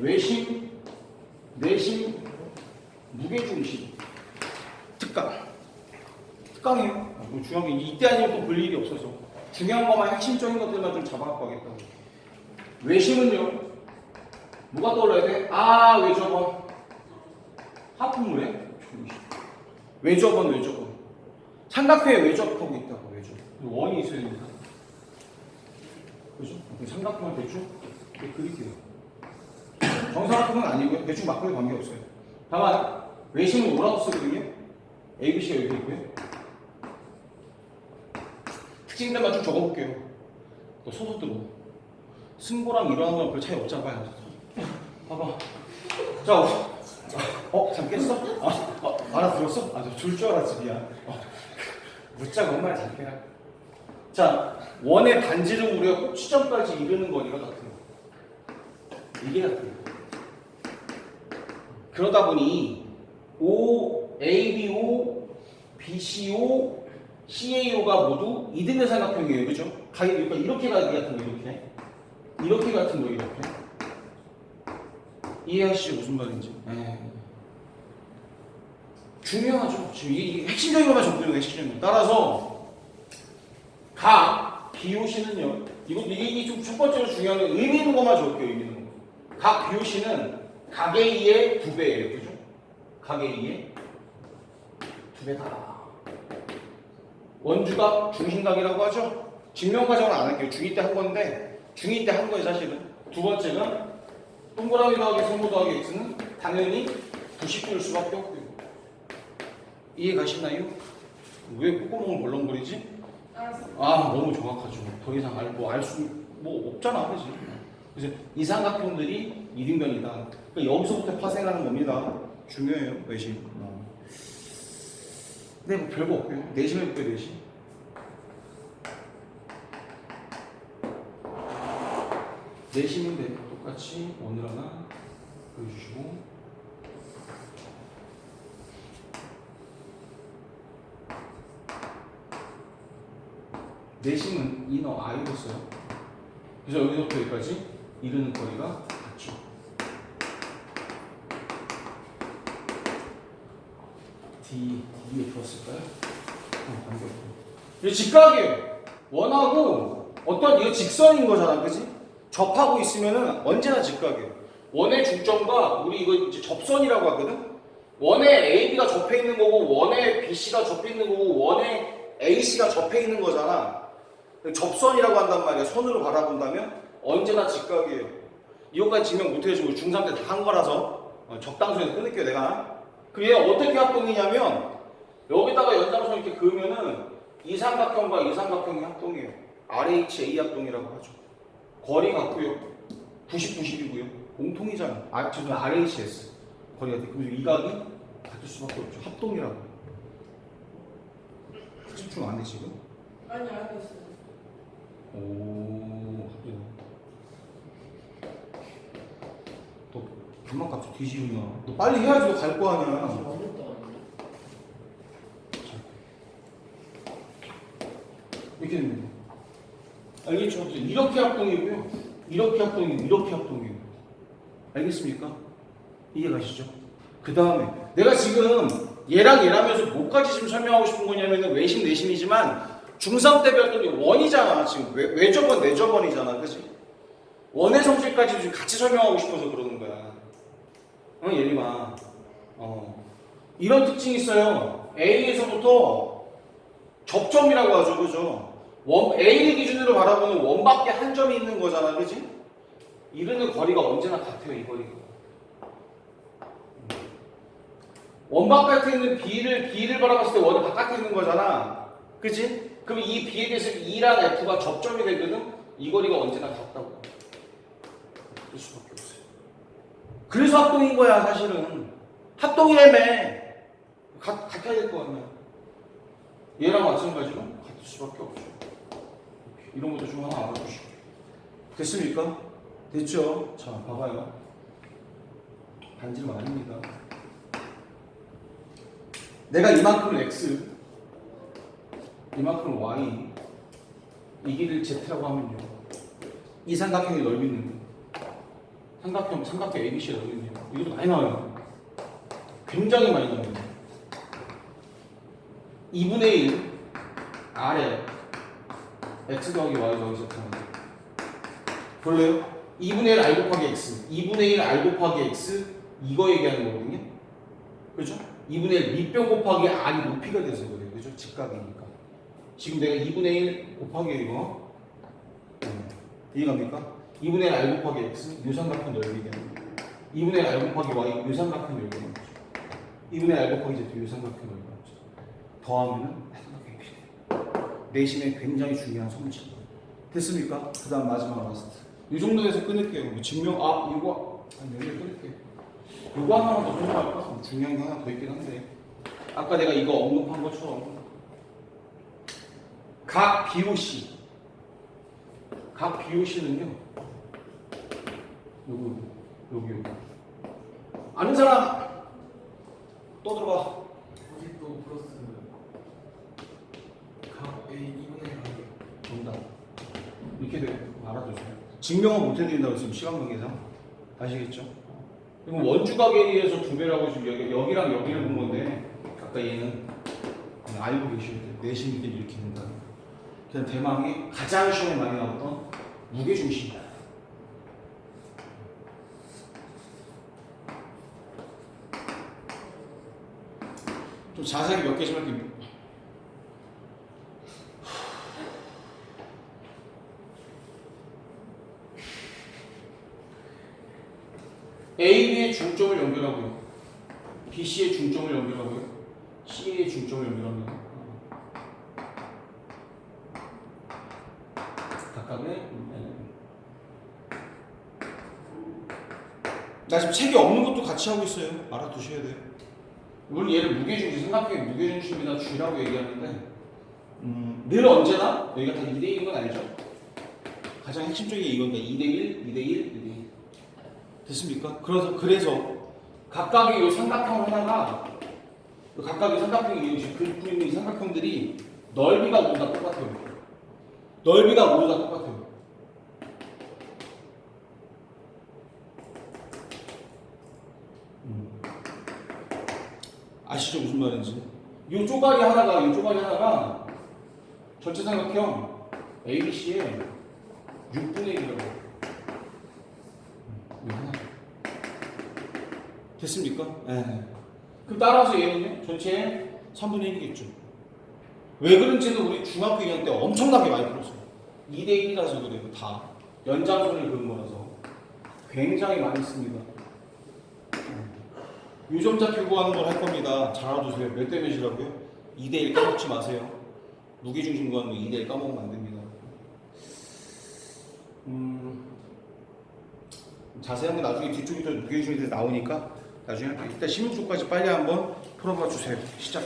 외심, 내심, 무게중심. 특강. 특강이에요. 아, 뭐 중요한 게 이때 아니면 또볼 일이 없어서. 중요한 것만 핵심적인 것들만 좀 잡아갖고 하겠다고. 외심은요. 뭐가 떠올라야 돼? 아, 외저번. 하품물에? 외저번, 외저번. 삼각형에 외접하고 있다고, 외접. 원이 있어야 됩니다. 그죠? 삼각형을 대충 그릴게요. 정사각형은 아니고요. 대충 막그리 관계없어요. 다만, 외심은 뭐라고 쓰거든요? ABC가 여기 있고요. 특징들만 좀 적어볼게요. 또 소속도 뭐. 승보랑 이러한 거랑 별 차이 없잖아요. 봐봐. 자, 어, 어, 잠 깼어? 아, 어, 알아들었어? 아, 저줄줄 알았지, 미안. 어, 묻자가 엄마잘 깨라. 자, 원의 반지름 우리가 꼭 지점까지 이르는 거리가 같아요. 이게 같아요. 그러다 보니 O, ABO, BCO, CAO가 모두 이등변 삼각형이에요. 그죠? 가, 그러니까 이렇게 같은 거, 이렇게. 이렇게 같은 거, 이렇게. 이해하시죠? 무슨 말인지. 네. 중요하죠. 지금 이, 이 핵심적인 것만 적는 거예요, 핵심적인 거. 따라서, 각 BOC는요, 이거, 이게, 이게 좀 첫 번째로 중요한 건 의미 있는 것만 적을게요, 의미 있는 거. 각 BOC는 각의 2의 두 배예요. 그죠? 각의 2의 두 배다. 원주각 중심각이라고 하죠. 증명 과정은 안 할게요. 중2 때 한 건데 중2 때 한 거예요 사실은. 두 번째는 동그라미 더하기 세모 더하기 x는 당연히 90도일 수밖에 없고요. 이해 가시나요? 왜 콧구멍을 벌렁거리지? 알았어. 아 너무 정확하죠. 더 이상 알뭐알수뭐 없잖아, 그지? 그래서 이 삼각형들이 이등변이다. 그러니까 여기서부터 파생하는 겁니다. 중요해요, 외심. 어. 네, 뭐 별거 없고요. 내심 해볼게요, 내심. 내심인데 똑같이 원을 하나 보여주시고 내심은 인어 i로 써요. 그래서 여기서부터 여기까지 이르는 거리가 같죠. D, D에 풀었을까요? 어, 관계없고. 이 직각이에요. 원하고 어떤 이거 직선인 거잖아, 그지? 접하고 있으면은 언제나 직각이에요. 원의 중점과 우리 이거 이제 접선이라고 하거든. 원에 AB가 접해 있는 거고 원에 BC가 접해 있는 거고 원에 AC가 접해 있는 거잖아. 접선이라고 한단 말이야. 손으로 바라본다면 언제나 직각이에요. 이거까지 증명 못 해주고 중3 때 다 한 거라서 어, 적당선에서 끊을게요, 내가. 그게 어떻게 합동이냐면 여기다가 연장선 이렇게 그으면은 이 삼각형과 이 삼각형이 합동이에요. RHA 합동이라고 하죠. 거리 같고요. 90, 90이고요. 공통이잖아. 아, 죄송해요. RHS. 거리가 돼. 그럼 이 각이 같을 수밖에 없죠. 합동이라고. 집중 안 해, 지금? 아니 알겠어. 오, 합동. 너 반만 값이 뒤지구나. 너 빨리 해야지 너갈거 아니야. 이렇게 거예요. 알겠죠? 이렇게 합동이고요. 이렇게 합동이고 이렇게 합동이고. 알겠습니까? 이해 가시죠? 그 다음에 내가 지금 얘랑 얘라면서 뭐까지 지금 설명하고 싶은 거냐면 외심 내심이지만 중3 때 배웠던 게 원이잖아. 지금 외, 외저번 내저번이잖아. 그지? 원의 성질까지 같이 설명하고 싶어서 그러는 거야. 어, 예림아. 어. 이런 특징이 있어요. A에서부터 접점이라고 하죠. 그죠? 원, A를 기준으로 바라보는 원밖에 한 점이 있는 거잖아. 그지? 이르는 거리가 언제나 같아요. 이 거리가. 원 바깥에 있는 B를, B를 바라봤을 때 원은 바깥에 있는 거잖아. 그지? 그럼 이 B에 대해서 E랑 F가 접점이 되거든? 이 거리가 언제나 같다고. 그럴 수밖에 없어요. 그래서 합동인 거야, 사실은. 합동이라며. 같, 같아야 될 거 아니야. 얘랑 마찬가지로 같을 수밖에 없죠. 이런 것도 좀 하나 알아두시고. 됐습니까? 됐죠? 자, 봐봐요. 반지름 아닙니다. 내가 이만큼을 X, 이만큼을 Y, 이 길을 Z라고 하면요. 이 삼각형의 넓이는 삼각형, 삼각형 ABC가 여기 있네요. 이것도 많이 나와요. 굉장히 많이 나와요. 2분의 1 아래 x 더하기 y 더하기 z 볼래요? 2분의 1 r 곱하기 x 2분의 1 r 곱하기 x 이거 얘기하는 거거든요 그렇죠? 2분의 1 밑변 곱하기 r이 높이가 돼서 그래요 그렇죠? 직각이니까 지금 내가 2분의 1 곱하기 이거 음, 이해갑니까? 2분의 1 r 곱하기 x 유삼각형 넓이 얘기하는 거예요 2분의 1 r 곱하기 y 유삼각형 넓이 얘기하는 거죠 2분의 1 r 곱하기 z 유삼각형 넓이 얘기하는 거죠 더하면은 삼각형이 필요해요 내심에 굉장히 중요한 성질 됐습니까? 그 다음 마지막 라스트. 이 정도에서 끊을게요. 뭐 증명 아 이거 한 여기에 끊을게요. 이거 하나만 더 설명할까? 뭐 중요한 게 하나 더 있긴 한데. 아까 내가 이거 언급한 것처럼 각 BOC 각 BOC는요 요거 여기 여기 아는 사람 또 들어봐 90도 플러스 각 A 2분의 1 정답. 이렇게 돼 알아두세요. 증명은 못 해드린다고 지금 시간 관계상 아시겠죠? 이건 원주각에 의해서 두 배라고 지금 여기, 여기랑 여기를 본 건데 아까 얘는 알고 계셔야 돼요. 내심들이 일으키는다. 그냥 대망의 가장 시험에 많이 나왔던 무게중심. 좀 자세하게 몇 개씩 할게요. AB의 중점을 연결하고요. BC의 중점을 연결하고요. CA의 중점을 연결합니다. 각각의 음, 나 지금 책이 없는 것도 같이 하고 있어요. 알아두셔야 돼요. 물론 얘를 무게중심, 생각해 무게중심이나 G라고 얘기하는데 음, 늘 언제나 여기가 다 2대1인 건 알죠? 가장 핵심적인 게 이건데 2대1, 2대1, 2대1 됐습니까? 그래서 그래서 각각의 이 삼각형 하나가 이 각각의 삼각형이 그리고 있는 이 삼각형들이 넓이가 모두 다 똑같아요. 넓이가 모두 다 똑같아요. 음. 아시죠 무슨 말인지? 이 쪼가리 하나가 이 쪼가리 하나가 전체 삼각형 ABC의 6분의 1이라고. 이 하나. 됐습니까? 네. 그럼 따라서 얘는요? 전체 3분의 1이겠죠. 왜 그런지는 우리 중학교 2학년 때 엄청나게 많이 풀었어요. 2대 1이라서 그래요. 다 연장선을 그은 거라서 굉장히 많이 씁니다. 유점자 필고 하는 걸 할 겁니다. 잘 알아두세요. 몇 대 몇이라고요? 2대 1 까먹지 마세요. 무게중심 구하는 거 2대 1 까먹으면 안 됩니다. 음, 자세한 건 나중에 뒤쪽에 더 무게중심이 나오니까 나중에. 일단 16초까지 빨리 한번 풀어봐 주세요. 시작.